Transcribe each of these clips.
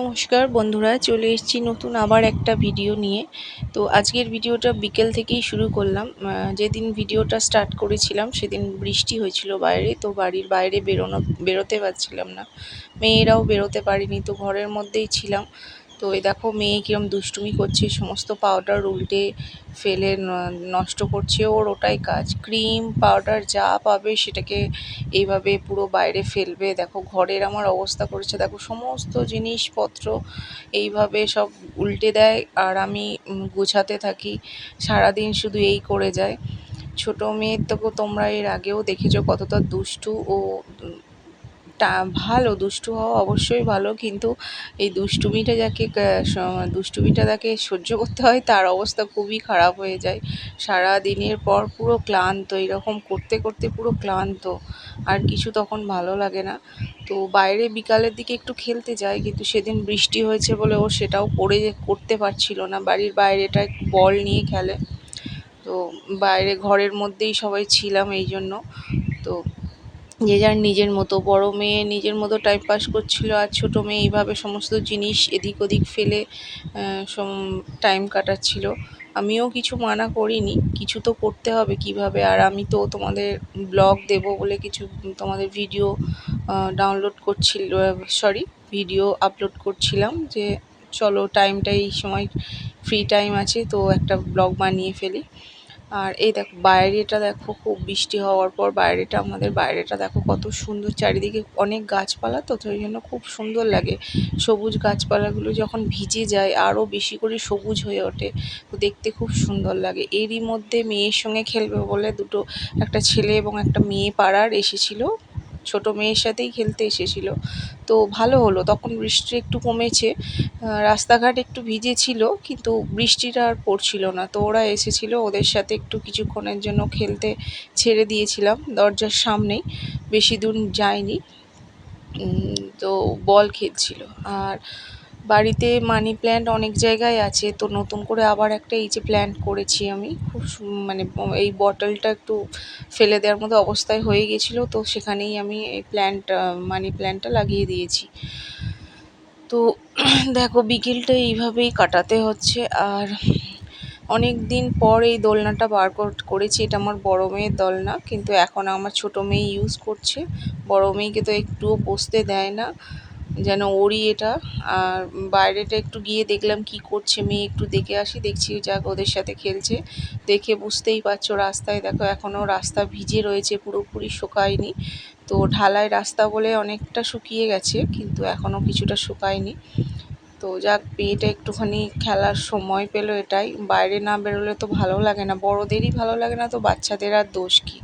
নমস্কার বন্ধুরা, চলে এসেছি নতুন আবার একটা ভিডিও নিয়ে। তো আজকের ভিডিওটা বিকেল থেকেই শুরু করলাম। যেদিন ভিডিওটা স্টার্ট করেছিলাম, সেদিন বৃষ্টি হয়েছিল বাইরে, তো বাড়ির বাইরে বেরোনো, বেরোতে পারছিলাম না। মেয়েরাও বেরোতে পারিনি, তো ঘরের মধ্যেই ছিলাম। তো এই দেখো মেয়ে কিরম দুষ্টুমি করছে, সমস্ত পাউডার উল্টে ফেলে নষ্ট করছে ওর ওটাই কাজ। ক্রিম পাউডার যা পাবে সেটাকে এইভাবে পুরো বাইরে ফেলবে। দেখো ঘরের আমার অবস্থা করেছে। দেখো সমস্ত জিনিসপত্র এইভাবে সব উল্টে দেয় আর আমি গুছাতে থাকি। সারাদিন শুধু এই করে যায়। ছোট মেয়ের তো তোমরা এর আগেও দেখেছ কতটা দুষ্টু। ও ভালো, দুষ্টু হওয়া অবশ্যই ভালো, কিন্তু এই দুষ্টুমিটা যাকে দুষ্টুমিটা তাকে সহ্য করতে হয়, তার অবস্থা খুবই খারাপ হয়ে যায়। সারা দিনের পর পুরো ক্লান্ত এরকম করতে করতে পুরো ক্লান্ত, আর কিছু তখন ভালো লাগে না। তো বাইরে বিকালের দিকে একটু খেলতে যায় কিন্তু সেদিন বৃষ্টি হয়েছে বলে ও সেটাও করে, করতে পারছিল না। বাড়ির বাইরেটা বল নিয়ে খেলে। তো বাইরে ঘরের মধ্যেই সবাই ছিলাম এই জন্য। তো যে যার নিজের মতো, বড় মেয়ে নিজের মতো টাইম পাস করছিল, আর ছোট মেয়ে এইভাবে সমস্ত জিনিস এদিক ওদিক ফেলে টাইম কাটাচ্ছিল। আমিও কিছু মানা করিনি, কিছু তো করতে হবে কীভাবে, আর আমি তো তোমাদের ব্লগ দেব বলে কিছু তোমাদের ভিডিও ডাউনলোড করছিল সরি ভিডিও আপলোড করছিলাম যে চলো টাইমটা এই সময় ফ্রি টাইম আছে, তো একটা ব্লগ বানিয়ে ফেলি। আর এই দেখো, বাইরেটা দেখো খুব বৃষ্টি হওয়ার পর বাইরেটা, আমাদের বাইরেটা দেখো কত সুন্দর চারিদিকে অনেক গাছপালা তো সেই জন্য খুব সুন্দর লাগে। সবুজ গাছপালাগুলো যখন ভিজে যায় আরও বেশি করে সবুজ হয়ে ওঠে, তো দেখতে খুব সুন্দর লাগে। এরই মধ্যে মেয়ের সঙ্গে খেলবে বলে দুটো, একটা ছেলে এবং একটা মেয়ে পাড়ার এসেছিল। ছোট মেয়ের সাথেই খেলতে এসেছিল। তো ভালো হলো। তখন বৃষ্টি একটু কমেছে। রাস্তাঘাট একটু ভিজে ছিল, কিন্তু বৃষ্টিটা আর পড়ছিল না। তো ওরা এসেছিল ওদের সাথে একটু কিছুক্ষণের জন্য খেলতে ছেড়ে দিয়েছিলাম। দরজার সামনেই। বেশি দূর যায়নি। তো বল খেলছিল। আর বাড়িতে মানি প্ল্যান্ট অনেক জায়গায় আছে, তো নতুন করে আবার একটা এই যে প্ল্যান্ট করেছি আমি, খুব মানে এই বটলটা একটু ফেলে দেওয়ার মতো অবস্থায় হয়ে গেছিল, তো সেখানেই আমি এই প্ল্যান্ট মানি প্ল্যান্টটা লাগিয়ে দিয়েছি। তো দেখো বিকেলটা এইভাবেই কাটাতে হচ্ছে, আর অনেক দিন পর এই দোলনাটা বার কর- করেছি, এটা আমার বড় মেয়ের দোলনা, কিন্তু এখন আমার ছোট মেয়ে ইউজ করছে, বড় মেয়েকে তো একটুও বসতে দেয় না। যেন ওরই এটা। আর বাইরেটা একটু গিয়ে দেখলাম কি করছে মেয়ে, একটু দেখে আসি, দেখছি যাক ওদের সাথে খেলছে। দেখে বুঝতেই পারছ রাস্তায়, দেখো এখনও রাস্তা ভিজে রয়েছে, পুরোপুরি শুকায়নি। তো ঢালাই রাস্তা বলে অনেকটা শুকিয়ে গেছে, কিন্তু এখনও কিছুটা শুকায়নি। তো যাক, মেয়েটা একটুখানি খেলার সময় পেল এটাই। বাইরে না বেরোলে তো ভালো লাগে না, বড়োদেরই ভালো লাগে না তো বাচ্চাদের আর দোষ কী?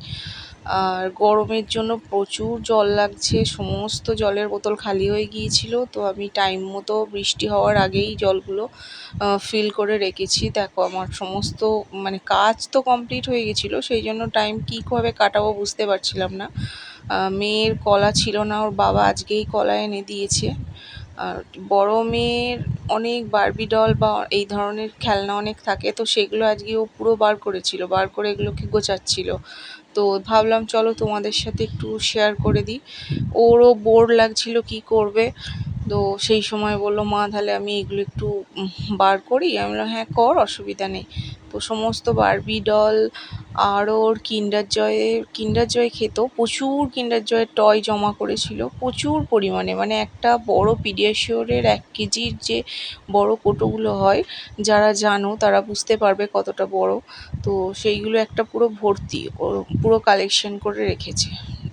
আর গরমের জন্য প্রচুর জল লাগছে, সমস্ত জলের বোতল খালি হয়ে গিয়েছিল, তো আমি টাইম মতো বৃষ্টি হওয়ার আগেই জলগুলো ফিল করে রেখেছি। দেখো আমার সমস্ত মানে কাজ তো কমপ্লিট হয়ে গেছিল সেই জন্য টাইম কীভাবে কাটাবো বুঝতে পারছিলাম না। মেয়ের কলা ছিল না, ওর বাবা আজকেই কলা এনে দিয়েছে। আর বড় মেয়ের অনেক বারবি ডল বা এই ধরনের খেলনা অনেক থাকে, তো সেগুলো আজকে ও পুরো বার করেছিল, বার করে এগুলোকে গোছাচ্ছিল। তো ভাবলাম চলো তোমাদের সাথে একটু শেয়ার করে দিই। ওরও বোর লাগছিল কি করবে? তো সেই সময় বলল, মা, তাহলে আমি এগুলো একটু বার করি? আমি বললাম হ্যাঁ কর, অসুবিধা নেই। তো সমস্ত বারবি ডল আর ওর কিন্ডার জয়ের কিন্ডার জয় খেত। প্রচুর কিন্ডার জয়ের টয় জমা করেছিল। প্রচুর পরিমাণে। মানে একটা বড় পিডিয়াশিওরের এক কেজির যে বড় কোটোগুলো হয়, যারা জানো তারা বুঝতে পারবে কতটা বড়। তো সেইগুলো একটা পুরো ভর্তি, ও পুরো কালেকশন করে রেখেছে।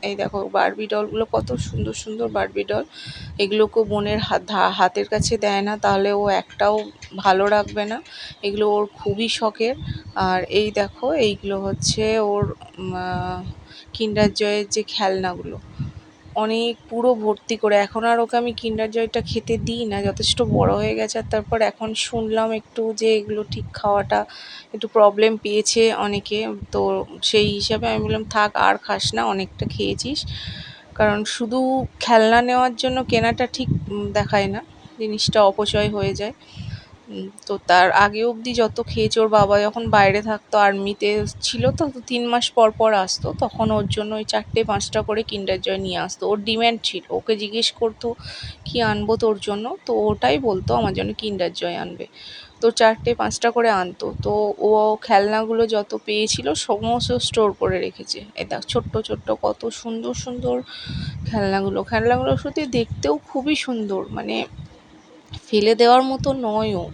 এই দেখো বারবি ডলগুলো কত সুন্দর সুন্দর বারবি ডল এগুলোকেও বোনের হাত হাতের কাছে দেয় না, তাহলে ও একটাও ভালো রাখবে না। এগুলো ওর খুবই শখের। আর এই দেখো, এইগুলো হচ্ছে ওর কিন্ডার জয়ের যে খেলনাগুলো। অনেক পুরো ভর্তি করে। এখন আর ওকে আমি কিন্ডার জয়টা খেতে দিই না, যথেষ্ট বড় হয়ে গেছে। আর তারপর এখন শুনলাম একটু যে এগুলো ঠিক খাওয়াটা একটু প্রবলেম পেয়েছে অনেকে। তো সেই হিসাবে আমি বললাম, থাক, আর খাস না, অনেকটা খেয়েছিস। কারণ শুধু খেলনা নেওয়ার জন্য কেনাটা ঠিক দেখায় না, জিনিসটা অপচয় হয়ে যায়। তো তার আগে অবধি যত খেয়েছে ওর বাবা যখন বাইরে থাকতো, আর্মিতে ছিল তো তিন মাস পর পর আসতো। তখন ওর জন্য ওই চারটে, পাঁচটা করে কিন্ডার জয় নিয়ে আসতো। ওর ডিম্যান্ড ছিল, ওকে জিজ্ঞেস করতো, কি আনব তোর জন্য? তো ওটাই বলতো, আমার জন্য কিন্ডার জয় আনবে। তো চারটে, পাঁচটা করে আনতো। তো ও খেলনাগুলো যত পেয়েছিল, সমস্ত স্টোর করে রেখেছে। এই দেখ, ছোট্ট ছোট্ট, কত সুন্দর সুন্দর খেলনাগুলো। খেলনাগুলো সত্যি দেখতেও খুবই সুন্দর। মানে ফেলে দেওয়ার মতো নয়ও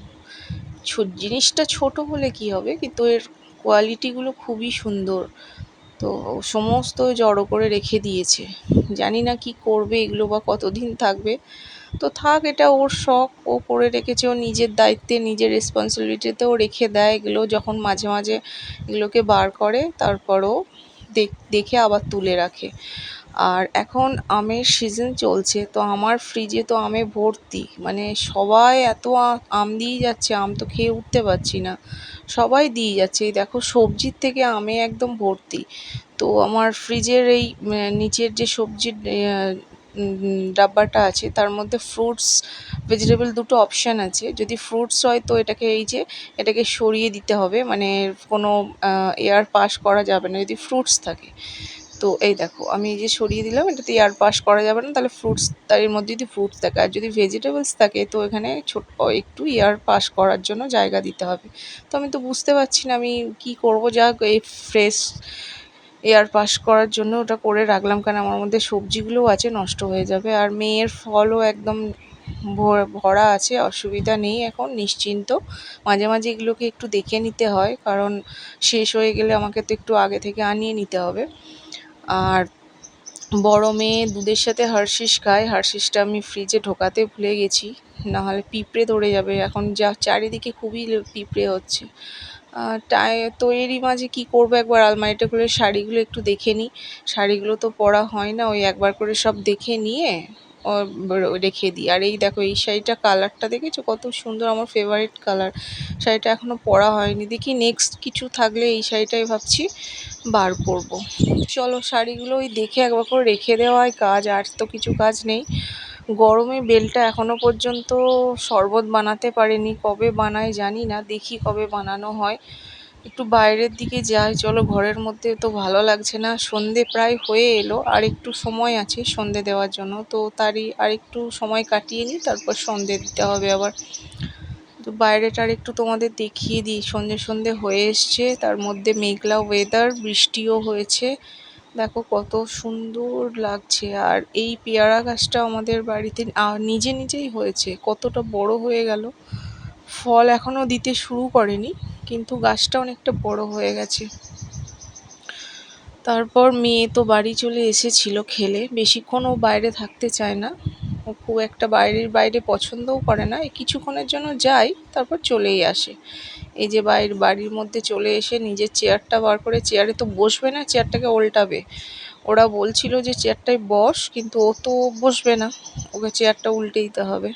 জিনিসটা ছোট হলে কি হবে? কিন্তু এর কোয়ালিটিগুলো খুবই সুন্দর। তো সমস্ত জড়ো করে রেখে দিয়েছে। জানি না কি করবে এগুলো বা কতদিন থাকবে। তো থাক, এটা ওর শখ। ও করে রেখেছে, ও নিজের দায়িত্বে, নিজের রেসপন্সিবিলিটিতেও রেখে দেয় এগুলো। যখন মাঝে মাঝে এগুলোকে বার করে, তারপরও দেখে আবার তুলে রাখে। আর এখন আমের সিজন চলছে, তো আমার ফ্রিজে তো আমে ভর্তি। মানে সবাই এত আম দিয়ে যাচ্ছে, আম তো খেয়ে উঠতে পারছি না। সবাই দিয়ে যাচ্ছে। এই দেখো সবজির থেকে আমে একদম ভর্তি। তো আমার ফ্রিজের এই নিচের যে সবজির ডাব্বাটা আছে, তার মধ্যে ফ্রুটস ভেজিটেবল দুটো অপশান আছে। যদি ফ্রুটস হয় তো এটাকে এই যে, এটাকে সরিয়ে দিতে হবে। মানে কোনো এয়ার পাস করা যাবে না যদি ফ্রুটস থাকে। তো এই দেখো, আমি এই যে সরিয়ে দিলাম, এটাতে এয়ার পাস করা যাবে না, তাহলে ফ্রুটস তার এর মধ্যে যদি ফ্রুটস থাকে, আর যদি ভেজিটেবলস থাকে, তো এখানে ছোট একটু এয়ার পাস করার জন্য জায়গা দিতে হবে। তো আমি তো বুঝতে পারছি না, আমি কি করব? যাক, এই ফ্রেশ এয়ার পাস করার জন্য ওটা করে রাখলাম, কারণ আমার মধ্যে সবজিগুলোও আছে, নষ্ট হয়ে যাবে। আর মেয়ের ফলও একদম ভরা আছে, অসুবিধা নেই এখন, নিশ্চিন্ত। মাঝে মাঝে এগুলোকে একটু দেখে নিতে হয়, কারণ শেষ হয়ে গেলে আমাকে তো একটু আগে থেকে আনিয়ে নিতে হবে। আর বড় মেয়ে দুধের সাথে হার্শিস খায়। হার্শিসটা আমি ফ্রিজে ঢোকাতে ভুলে গেছি। নাহলে পিঁপড়ে ধরে যাবে। এখন যা চারিদিকে খুবই পিঁপড়ে হচ্ছে। টাই তো এরই মাঝে কী করব একবার? আলমারিটা খুলে শাড়িগুলো একটু দেখে নিই শাড়িগুলো তো পরা হয় না। ওই একবার করে সব দেখে নিয়ে রেখে দিই। আর এই দেখো, এই শাড়িটা কালারটা দেখেছ? কত সুন্দর, আমার ফেভারিট কালার শাড়িটা এখনও পরা হয়নি। দেখি নেক্সট কিছু থাকলে এই শাড়িটাই ভাবছি বার করব। চলো শাড়িগুলো ওই দেখে একবার করে রেখে দেওয়াই কাজ, আর তো কিছু কাজ নেই। গরমে বেলটা এখনও পর্যন্ত শরবত বানাতে পারিনি। কবে বানায় জানি না, দেখি কবে বানানো হয়। একটু বাইরের দিকে যাই, চলো ঘরের মধ্যে তো ভালো লাগছে না। সন্ধে প্রায় হয়ে এলো, আর একটু সময় আছে সন্ধে দেওয়ার জন্য। তো তারই আর একটু সময় কাটিয়ে নিই, তারপর সন্ধে দিতে হবে আবার। তো বাইরেটার একটু তোমাদের দেখিয়ে দিই। সন্ধে সন্ধে হয়ে এসছে, তার মধ্যে মেঘলা ওয়েদার বৃষ্টিও হয়েছে। দেখো কত সুন্দর লাগছে। আর এই পেয়ারা গাছটা আমাদের বাড়িতে নিজে নিজেই হয়েছে। কতটা বড় হয়ে গেল। ফল এখনও দিতে শুরু করেনি। কিন্তু গাছটা অনেকটা বড় হয়ে গেছে। তারপর মেয়ে তো বাড়ি চলে এসেছিল খেলে। বেশিক্ষণ ও বাইরে থাকতে চায় না। ও খুব একটা বাইরের বাইরে পছন্দও করে না। এই কিছুক্ষণের জন্য যায়, তারপর চলেই আসে। এই যে বাইর, বাড়ির মধ্যে চলে এসে নিজের চেয়ারটা বার করে চেয়ারে তো বসবে না, চেয়ারটাকে উল্টাবে ওরা বলছিল যে, চেয়ারটায় বস। কিন্তু ও তো বসবে না। ওকে চেয়ারটা উল্টে দিতে হবে।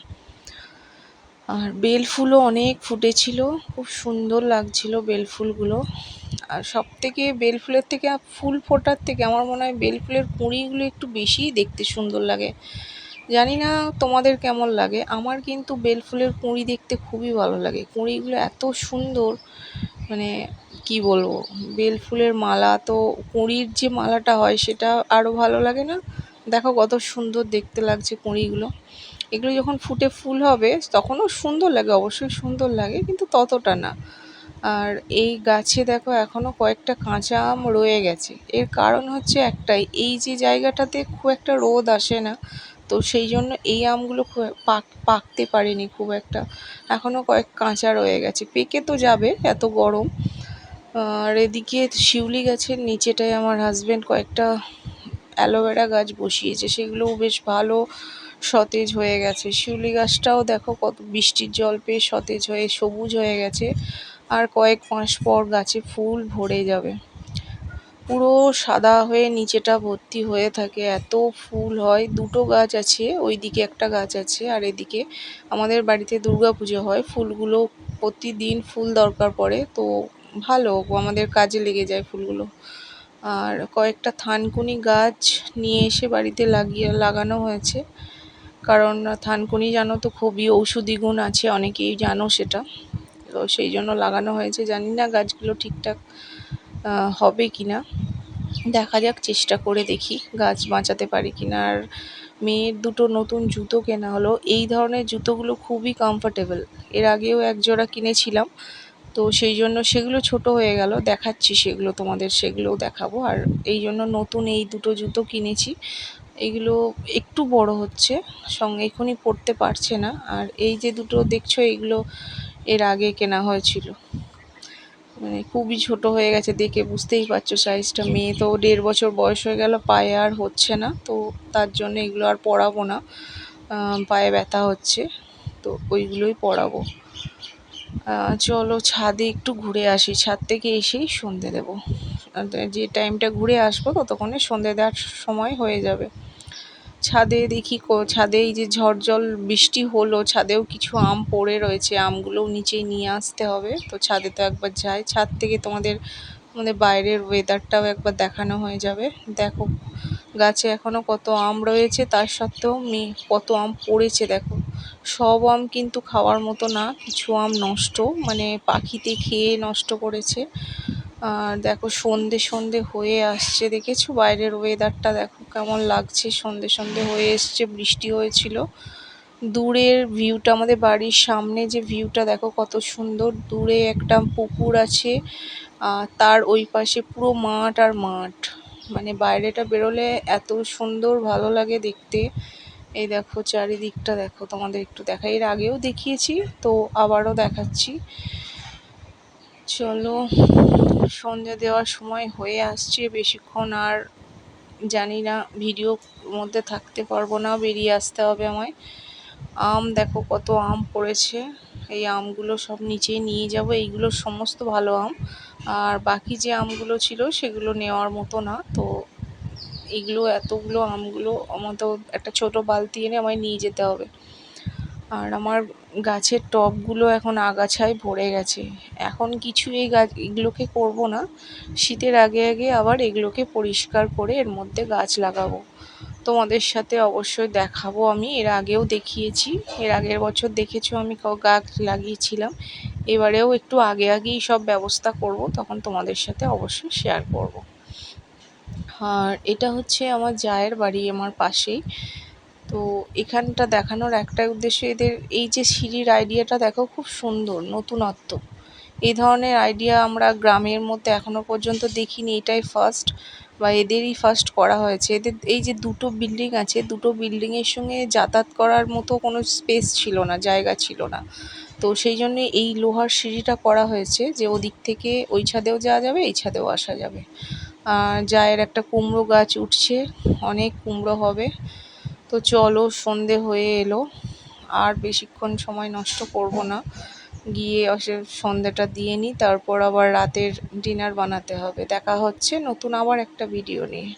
আর বেল ফুলও অনেক ফুটেছিল। খুব সুন্দর লাগছিল বেল ফুলগুলো। আর সব থেকে বেল ফুলের থেকে, ফুল ফোটার থেকে আমার মনে হয় বেল ফুলের কুঁড়িগুলো একটু বেশিই দেখতে সুন্দর লাগে। জানি না তোমাদের কেমন লাগে। আমার কিন্তু বেল ফুলের কুঁড়ি দেখতে খুবই ভালো লাগে। কুঁড়িগুলো এত সুন্দর মানে কি বলব, বেল ফুলের মালা তো কুঁড়ির যে মালাটা হয় সেটা আরও ভালো লাগে না? দেখো কত সুন্দর দেখতে লাগছে কুঁড়িগুলো। এগুলো যখন ফুটে ফুল হবে, তখনও সুন্দর লাগে, অবশ্যই সুন্দর লাগে, কিন্তু ততটা না। আর এই গাছে দেখো এখনও কয়েকটা কাঁচা আম রয়ে গেছে। এর কারণ হচ্ছে একটাই, এই যে জায়গাটাতে খুব একটা রোদ আসে না, তো সেই জন্য এই আমগুলো খুব পাক, পাকতে পারেনি খুব একটা। এখনও কয়েক কাঁচা রয়ে গেছে। পেকে তো যাবে, এত গরম। আর এদিকে শিউলি গাছের নিচেটায় আমার হাজব্যান্ড কয়েকটা অ্যালোভেরা গাছ বসিয়েছে, সেগুলোও বেশ ভালো। সতেজ হয়ে গেছে। শিউলি গাছটাও দেখো কত বৃষ্টির জল পেয়ে সতেজ হয়ে, সবুজ হয়ে গেছে। আর কয়েক মাস পর গাছে ফুল ভরে যাবে। পুরো সাদা হয়ে নিচেটা ভর্তি হয়ে থাকে। এত ফুল হয়। দুটো গাছ আছে, ওইদিকে একটা গাছ আছে আর এদিকে আমাদের বাড়িতে দুর্গা পুজো হয়। ফুলগুলো প্রতিদিন ফুল দরকার পড়ে, তো ভালো আমাদের কাজে লেগে যায় ফুলগুলো। আর কয়েকটা থানকুনি গাছ নিয়ে এসে বাড়িতে লাগিয়ে, লাগানো হয়েছে। কারণ থানকুনি জানো তো খুবই ঔষধি গুণ আছে, অনেকেই জানো সেটা। তো সেই জন্য লাগানো হয়েছে, জানি না গাছগুলো ঠিকঠাক হবে কি না দেখা যাক, চেষ্টা করে দেখি গাছ বাঁচাতে পারি কিনা। আর মেয়ের দুটো নতুন জুতো কেনা হলো। এই ধরনের জুতোগুলো খুবই কমফোর্টেবল এর আগেও এক জোড়া কিনেছিলাম। তো সেই জন্য সেগুলো ছোট হয়ে গেল। দেখাচ্ছি সেগুলো তোমাদের, সেগুলোও দেখাবো। আর এই জন্য নতুন এই দুটো জুতো কিনেছি। এগুলো একটু বড় হচ্ছে, সঙ্গে এখনই পড়তে পারছে না। আর এই যে দুটো দেখছ, এগুলো এর আগে কেনা হয়েছিল। মানে খুবই ছোট হয়ে গেছে দেখে, বুঝতেই পারছ সাইজটা মেয়ে তো দেড় বছর বয়স হয়ে গেল, পায়ে আর হচ্ছে না। তো তার জন্য এগুলো আর পরাবো না। পায়ে ব্যথা হচ্ছে, তো ওইগুলোই পরাবো। চলো ছাদে একটু ঘুরে আসি। ছাদ থেকে এসেই সন্ধে দেবো। যে টাইমটা ঘুরে আসব, ততক্ষণে সন্ধে দেওয়ার সময় হয়ে যাবে। ছাদে দেখি কো- ছাদে এই যে ঝড় জল, বৃষ্টি হলো, ছাদেও কিছু আম পড়ে রয়েছে, আমগুলোও নিচে নিয়ে আসতে হবে। তো ছাদে তো একবার যাই। ছাদ থেকে তোমাদের আমাদের বাইরের ওয়েদারটাও একবার দেখানো হয়ে যাবে। দেখো, গাছে এখনও কত আম রয়েছে, তার সত্ত্বেও মি, কত আম পড়েছে, দেখো। সব আম কিন্তু খাওয়ার মতো না, কিছু আম নষ্ট মানে পাখিতে খেয়ে নষ্ট করেছে। আর দেখো, সন্ধে সন্ধে হয়ে আসছে, দেখেছ? বাইরের ওয়েদারটা দেখো। কেমন লাগছে? সন্ধে সন্ধে হয়ে এসছে, বৃষ্টি হয়েছিল। দূরের ভিউটা আমাদের বাড়ির সামনে যে ভিউটা দেখো কত সুন্দর। দূরে একটা পুকুর আছে তার ওই পাশে পুরো মাঠ আর মাঠ। মানে বাইরেটা বেরোলে এত সুন্দর, ভালো লাগে দেখতে। এই দেখো চারিদিকটা, দেখো তোমাদের একটু দেখা। এর আগেও দেখিয়েছি, তো আবারও দেখাচ্ছি। চলো সন্ধে দেওয়ার সময় হয়ে আসছে বেশিক্ষণ আর জানি না, ভিডিও মধ্যে থাকতে পারব না, বেরিয়ে আসতে হবে আমায়। আম দেখো কত আম পড়েছে। এই আমগুলো সব নিচে নিয়ে যাব, এইগুলো সমস্ত ভালো আম। আর বাকি যে আমগুলো ছিল সেগুলো নেওয়ার মতো না, তো এগুলো এতগুলো আমগুলো আমার তো একটা ছোটো বালতি এনে আমায় নিয়ে যেতে হবে। আর আমার গাছের টবগুলো এখন আগাছায় ভরে গেছে। এখন কিছু এই গাছ এগুলোকে করব না। শীতের আগে আগে আবার এগুলোকে পরিষ্কার করে এর মধ্যে গাছ লাগাবো। তোমাদের সাথে অবশ্যই দেখাবো আমি। এর আগেও দেখিয়েছি। এর আগের বছর দেখেছ আমি ক- গাছ লাগিয়েছিলাম। এবারেও একটু আগে আগেই সব ব্যবস্থা করব। তখন তোমাদের সাথে অবশ্যই শেয়ার করব। আর এটা হচ্ছে আমার জায়ের বাড়ি, আমার পাশেই। তো এখানটা দেখানোর একটাই উদ্দেশ্য এদের এই যে সিঁড়ির আইডিয়াটা দেখো খুব সুন্দর, নতুনত্ব। এই ধরনের আইডিয়া আমরা গ্রামের মধ্যে এখনও পর্যন্ত দেখিনি, এটাই ফার্স্ট বা এদেরই ফার্স্ট করা হয়েছে। এদের এই যে দুটো বিল্ডিং আছে, দুটো বিল্ডিংয়ের সঙ্গে যাতায়াত করার মতো কোনো স্পেস ছিল না, জায়গা ছিল না। তো সেই জন্যে এই লোহার সিঁড়িটা করা হয়েছে যে ওদিক থেকে ওই ছাদেও যাওয়া যাবে, এই ছাদেও আসা যাবে। জায়ের একটা কুমড়ো গাছ উঠছে, অনেক কুমড়ো হবে। তো চলো, সন্ধে হয়ে এলো। আর বেশিক্ষণ সময় নষ্ট করব না। গিয়ে আসে সন্ধেটা দিয়ে নিই, তারপর আবার রাতের ডিনার বানাতে হবে। দেখা হচ্ছে নতুন আবার একটা ভিডিও নিয়ে।